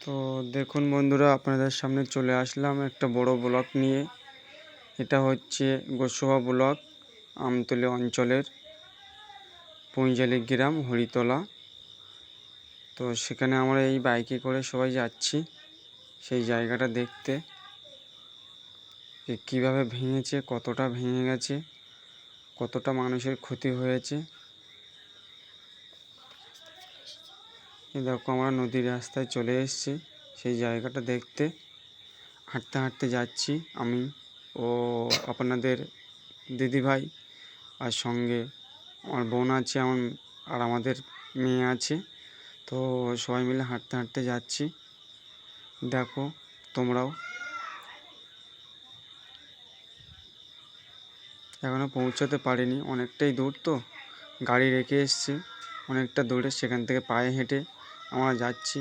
তো দেখুন বন্ধুরা, আপনাদের সামনে চলে আসলাম একটা বড় ব্লক নিয়ে। এটা হচ্ছে গোসবা ব্লক, আমতলী অঞ্চলের পুঁইজালি গ্রাম, হরিতলা। তো সেখানে আমরা এই বাইকে করে সবাই যাচ্ছি সেই জায়গাটা দেখতে। যে কীভাবে ভেঙেছে, কতটা ভেঙে গেছে, কতটা মানুষের ক্ষতি হয়েছে দেখো আমরা নদীর রাস্তায় চলে এসেছি। সেই জায়গাটা দেখতে। হাঁটতে হাঁটতে যাচ্ছি আমি ও আপনাদের দিদিভাই আর সঙ্গে আমার বোন আছে, আমার আর আমাদের মেয়ে আছে। তো সবাই মিলে হাঁটতে হাঁটতে যাচ্ছি। দেখো তোমরাও। এখনও পৌঁছাতে পারিনি, অনেকটাই দূর তো। গাড়ি রেখে এসেছি, অনেকটা দূরে, সেখান থেকে পায়ে হেঁটে আমরা যাচ্ছি।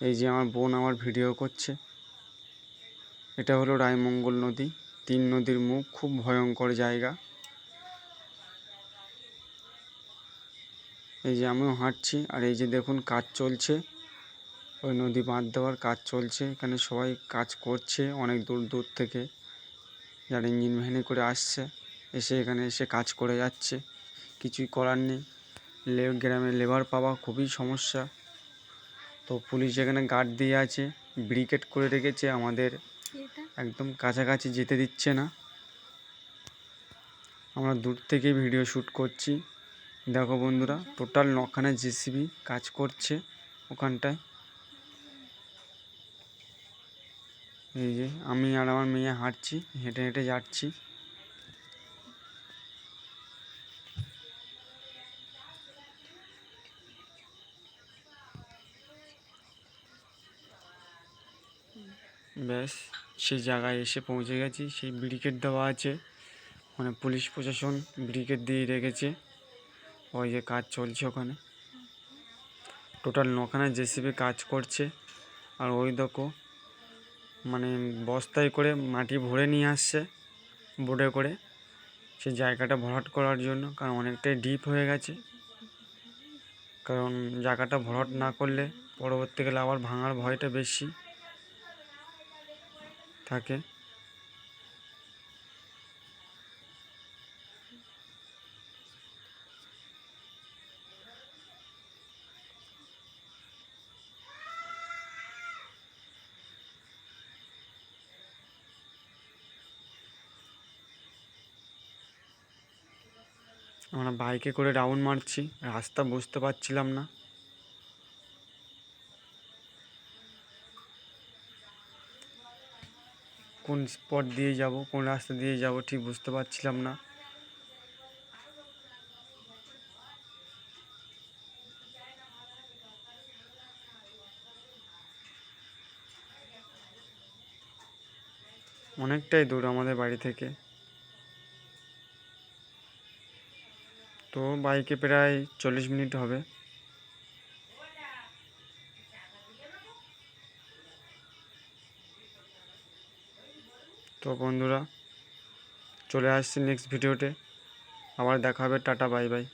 এই যে আমার বোন আমার ভিডিও করছে। এটা হলো রায়মঙ্গল নদী। তিন নদীর মুখ, খুব ভয়ঙ্কর জায়গা। এই যে আমিও হাঁটছি, আর এই যে দেখুন কাজ চলছে। ওই নদী বাঁধ দেওয়ার কাজ চলছে। এখানে সবাই কাজ করছে, অনেক দূর দূর থেকে। যারা ইঞ্জিন ভ্যানে করে আসছে, এসে এখানে এসে কাজ করে যাচ্ছে। কিছুই করার নেই। গ্রামে লেবার পাওয়া খুবই সমস্যা। তো পুলিশ এখানে গার্ড দিয়ে আছে ব্রিকেট করে রেখেছে আমাদের। একদম কাছাকাছি যেতে দিচ্ছে না। আমরা দূর থেকে ভিডিও শ্যুট করছি। দেখো বন্ধুরা টোটাল নখানা জেসিবি কাজ করছে ওখানটায়। এই যে আমি আর আমার মেয়ে হাঁটছি হেঁটে হেঁটে যাচ্ছি। ব্যাস, সেই জায়গায় এসে পৌঁছে গেছি। সেই ব্রিকেট দেওয়া আছে। মানে পুলিশ প্রশাসন ব্রিকেট দিয়ে রেখেছে। ওই যে কাজ চলছে ওখানে। টোটাল নখানা জেসিবি কাজ করছে। আর ওই দেখো মানে বস্তায় করে মাটি ভরে নিয়ে আসছে, বোর্ডে করে। সেই জায়গাটা ভরাট করার জন্য, কারণ অনেকটাই ডিপ হয়ে গেছে। কারণ জায়গাটা ভরাট না করলে পরবর্তীকালে আবার ভাঙার ভয়টা বেশি। থাকে। আমরা বাইকে করে রাউন্ড মারছি রাস্তা বুঝতে পারছিলাম না। কোন স্পট দিয়ে যাব, কোন রাস্তা দিয়ে যাব ঠিক বুঝতে পারছিলাম না। অনেকটাই দূর আমাদের বাড়ি থেকে। তো বাইকে প্রায় চল্লিশ মিনিট হবে। তো বন্ধুরা চলে আসছি নেক্সট ভিডিওতে আবার দেখা হবে টাটা বাই বাই